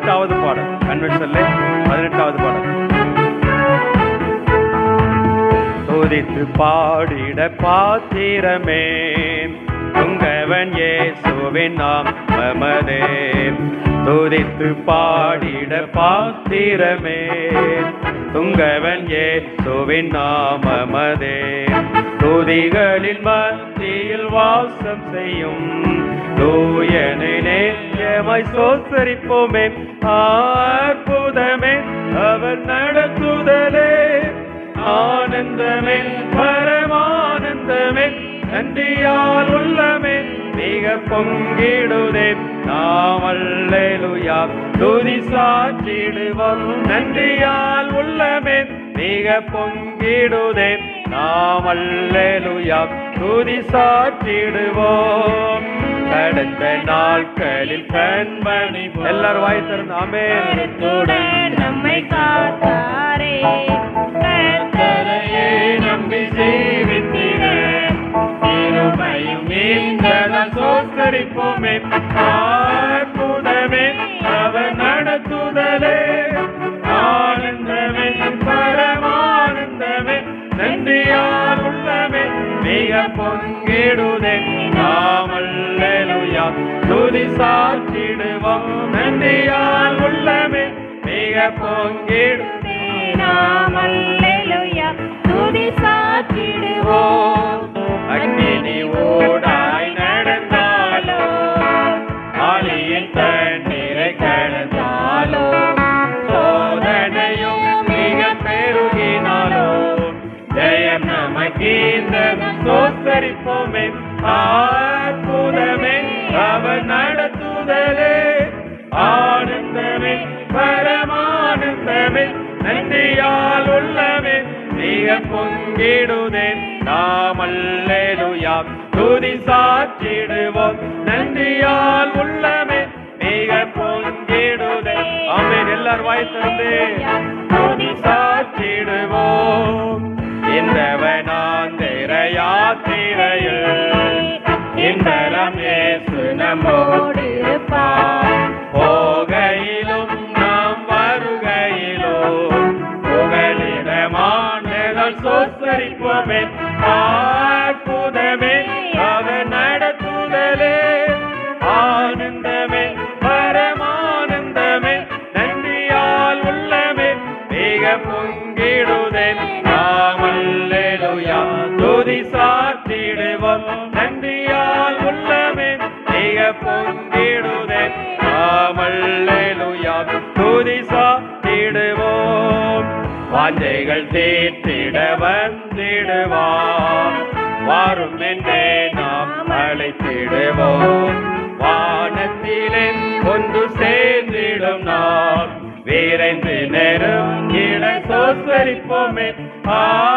பதினெட்டாவது பாடல். கன்வென்ஷன்ல பதினெட்டாவது பாடல். துதித்து பாடிட பாத்திரமே. துங்கவன் இயேசுவின் நாம் மமதே துதித்து பாடிட பாத்திரமே. துங்கவன் ஏசுவின் நாமமதே. துதிகளின் மத்தியில் வாசம் செய்யும் தூயனை நேயமாய் சோசரிப்போமே. அற்புதமே அவர் நடத்துதலே. ஆனந்தமே பரமானந்தமே நன்றியால் உள்ளமே. மிக பொங்கிடுதே. நாமல்லேலுயா துதி சாற்றிடுவோம். நன்றியால் உள்ளமே. மிக பொங்கிடுதே. நாமல்லேலுயா துதி சாற்றிடுவோம். கடந்த நாட்களில் கண்மணி எல்லாரும் வாய் திறந்து அமே நம்மை காத்தாரே. கர்த்தரையே நம்பி ஜீவித்திட இருமையும் நீந்தனால் சோத்தரிப்போமே. அற்புதமே அவர் நடத்துதலே. ஆனந்தமே பரமானந்தமே. நன்றியால் உள்ளமே. மிக பொங்கிடுதே. நாம துதி சாற்றிடுவோம். நன்றியால் உள்ளமே மிக பொங்கிடுதே நாம் அல்லேலூயா துதி சாற்றிடுவோம். அக்கினி ஓடாய் நடந்தாலோ ஆலியின் தண்ணீரை கடந்தாலோ சோதனையும் மிக பெருகினாலோ ஜெயம் நமக்கீந்ததும் சோத்தரிப்போமே. அற்புதமே பரமானந்தமே நன்றியால் உள்ளமே மிக பொங்கிடுதே நாமல்லேலுயா துதி சாற்றிடுவோம். நன்றியால் உள்ளமே மிக பொங்கிடுதே ஆமென் எல்லார் வாய் திறந்து துதி சாற்றிடுவோம். இந்தவனாந்திர யாத்திரையில் இந்தரம் ஏசு நம்மோடு இருப்பார். சோத்தரிப்போமே அற்புதமே அவர் நடத்துதலே. ஆனந்தமே பரமானந்தமே நன்றியால் உள்ளமே. மிக பொங்கிடுதே. நாமல்லேலுயா துதி சாத்திடுவோம். வாஞ்சைகள் தீர்த்திட வந்திடுவார். வாரும் என்றே நாம் அழைத்திடுவோம். வானத்திலே ஒன்று சேர்ந்திடும் நாம் விரைந்து நெருங்கிட சோசரிப்போமே. ஆ